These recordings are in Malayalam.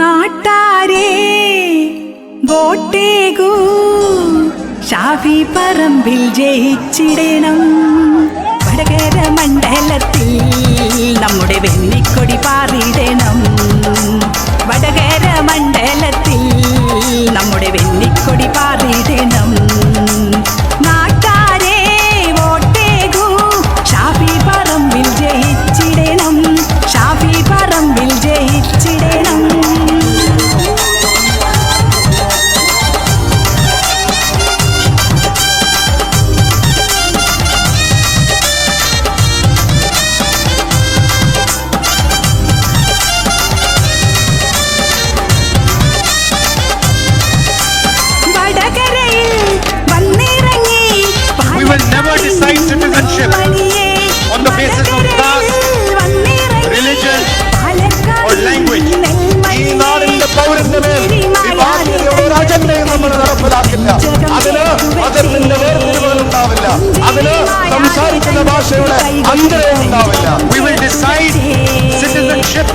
നാട്ടാരേ വോട്ടേകൂ. ഷാഫി പറമ്പിൽ ജയിച്ചിടണം. ഭാഷയുടെ അന്തരവും ഉണ്ടാവില്ല we will decide citizenship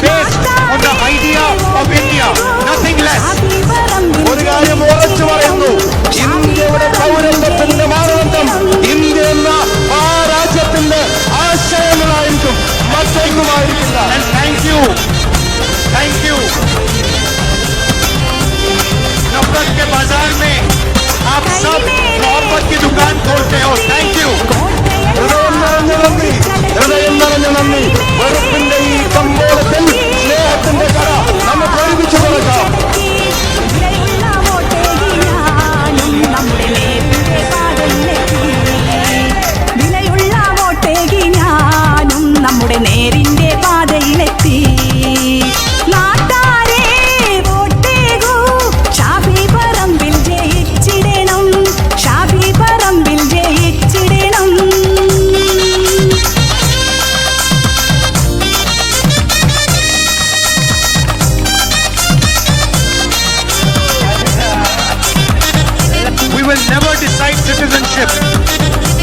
will never decide citizenship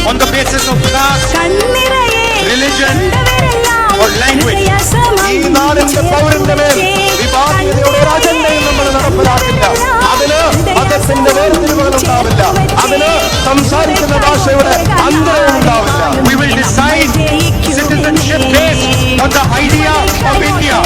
on the basis of class, religion, or language. ഈ നാടിന്റെ പൗരന്റെ മേൽ വിഭാഗീയതയുടെ ഒരു അജണ്ടയും നമ്മൾ നടപ്പിലാക്കില്ല അതിന് മതത്തിന്റെ വേർതിരിവുകൾ ഉണ്ടാവില്ല അതിന് സംസാരിക്കുന്ന ഭാഷയുടെ അന്തരം ഉണ്ടാവില്ല We will decide citizenship based on the idea of India.